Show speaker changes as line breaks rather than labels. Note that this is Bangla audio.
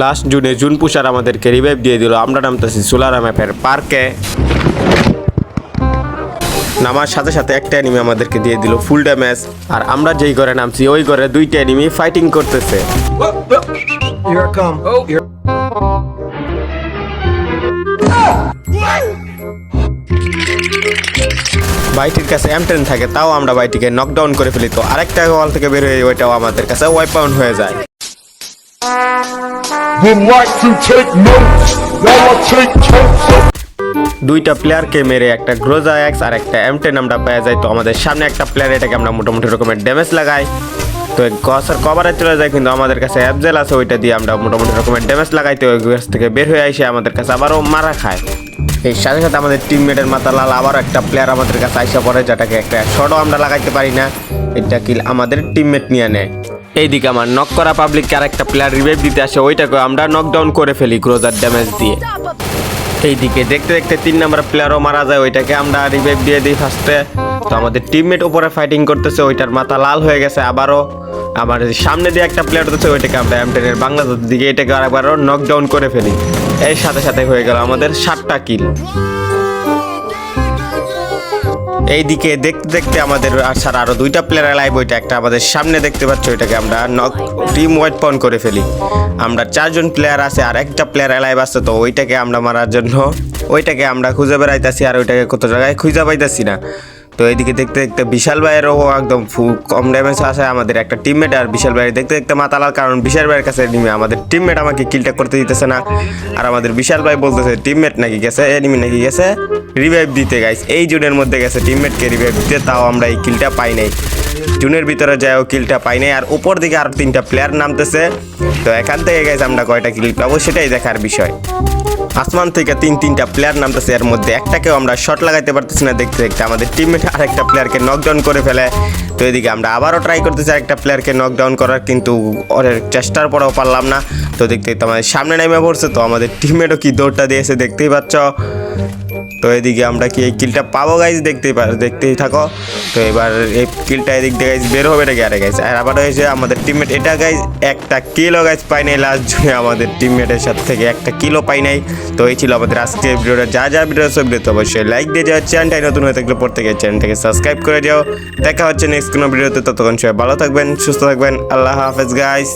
লাস্ট জুনে জুন পুষার আমাদেরকে রিভাইভ দিয়ে দিল। আমরা নামতেছি সোলার ম্যাপের পার্কে নামার সাথে সাথে একটা এনিমি আমাদেরকে দিয়ে দিল ফুল ড্যামেজ আর আমরা যেই ঘরে নামছি ওই ঘরে দুইটা এনিমি ফাইটিং করতেছে. বাইটির কাছে এম টেন থাকে তাও আমরা বাইটিকে নকডাউন করে ফেলি। তো আরেকটা ওয়াল থেকে বের হয়ে ওইটাও আমাদের কাছে ওয়াইপ আউট হয়ে যায়। দুইটা প্লেয়ারকে মেরে একটা গ্রোজা এক্স আর একটা এম টেন আমরা পেয়ে যাই। তো আমাদের সামনে একটা প্লেয়ার এটাকে আমরা মোটামুটি রকমের ড্যামেজ লাগাই। তো গসার কভারে চলে যায়, কিন্তু আমাদের কাছে অ্যাপজেল আছে, ওইটা দিয়ে আমরা মোটামুটি রকমের ড্যামেজ লাগাই। তো ওই গাছ থেকে বের হয়ে আসে আমাদের কাছে আবারও মারা খায়। এই সাথে সাথে আমাদের টিমমেটের মাথা লাল আবার একটা প্লেয়ার আমাদের কাছে আইসা পড়ে, যেটাকে একটা শটও আমরা লাগাইতে পারি না। এটা কিল আমাদের টিমমেট নিয়ে নেয়। এইদিকে আমার নক করা পাবলিককে আর একটা প্লেয়ার রিভাইভ দিতে আসে ওইটাকে আমরা নকডাউন করে ফেলি ক্রোজার ড্যামেজ দিয়ে। এইদিকে দেখতে দেখতে তিন নম্বর প্লেয়ারও মারা যায়, ওইটাকে আমরা রিভাইভ দিয়ে দিই ফার্স্টে তো আমাদের টিমমেট উপরে ফাইটিং করতেছে, ওইটার মাথা লাল হয়ে গেছে আবারও। আবার সামনে দিয়ে একটা প্লেয়ার হচ্ছে ওইটাকে আমরা এমটেনের বাংলাদেশের দিকে এটাকে আরেকবারও নকডাউন করে ফেলি। এর সাথে সাথে হয়ে গেল আমাদের সাতটা কিল এইদিকে দেখতে দেখতে আমাদের আসার আরও দুইটা প্লেয়ার লাইভ ওইটা একটা আমাদের সামনে দেখতে পাচ্ছ, ওইটাকে আমরা নক টিম ওয়াইট পন করে ফেলি। আমরা চারজন প্লেয়ার আছে আর একটা প্লেয়ার লাইভ আছে, তো ওইটাকে আমরা মারার জন্য, ওইটাকে আমরা খুঁজে বেড়াইতেছি আর ওইটাকে কত জায়গায় খুঁজে পাইতেছি না। তো এইদিকে দেখতে দেখতে বিশাল ভাইয়েরও একদম কম ড্যামেজ আছে আমাদের একটা টিমমেট আর বিশাল ভাইয়ের দেখতে দেখতে মাতালার কারণ বিশাল ভাইয়ের কাছে এনিমি আমাদের টিমমেট আমাকে কিলটা করতে দিতেছে না। আর আমাদের বিশাল ভাই বলতেছে টিমমেট নাকি গেছে? এনিমি নাকি গেছে? রিভাইভ দিতে গাইস এই জুনের মধ্যে গেছে টিমমেটকে রিভাইভ দিতে, তাও আমরা এই কিলটা পাই নাই। জুনের ভিতরে যাও কিলটা পাই নাই। আর উপর দিকে আর তিনটা প্লেয়ার নামতেছে। তো এখান থেকে গেছে আমরা কয়টা কিল পাবো সেটাই দেখার বিষয়। আসমান থেকে তিন তিনটা প্লেয়ার নামতেছে, এর মধ্যে একটাকেও আমরা শট লাগাইতে পারতেছি না, দেখতে দেখতে আমাদের টিমমেট আরেকটা প্লেয়ারকে নকডাউন করে ফেলে। তো এদিকে আমরা আবারও ট্রাই করতেছি আরেকটা প্লেয়ারকে নকডাউন করার, কিন্তু ওদের চেষ্টার পরেও পারলাম না। তো দেখতে দেখতে আমাদের সামনে নেমে পড়ছে, তো আমাদের টিমমেটও কি দৌড়টা দিয়েছে, দেখতেই পাচ্ছ। তো এদিকে আমরা কি এই কিলটা পাবো গাইজ দেখতেই দেখতেই থাকো। তো এবার এই কিলটা এদিক দিয়ে গাইজ বের হবে এটা আরে গাইজ আর আবার হয়েছে আমাদের টিমমেট এটা গাইজ একটা কিলো গাইজ পাই নাই লাস্ট জুনে আমাদের টিমমেটের সাথে থেকে একটা কিলো পাই নাই। তো এই ছিল আমাদের আজকে ভিডিওটা। যা যা ভিডিও সব ভিডিও অবশ্যই লাইক দিয়ে যাও। চ্যানেলটাই নতুন হয়ে থাকলে প্রত্যেকে চ্যানেলটাকে সাবস্ক্রাইব করে যাও দেখা হচ্ছে নেক্সট কোনো ভিডিওতে ততক্ষণ সবাই ভালো থাকবেন, সুস্থ থাকবেন। আল্লাহ হাফেজ গাইজ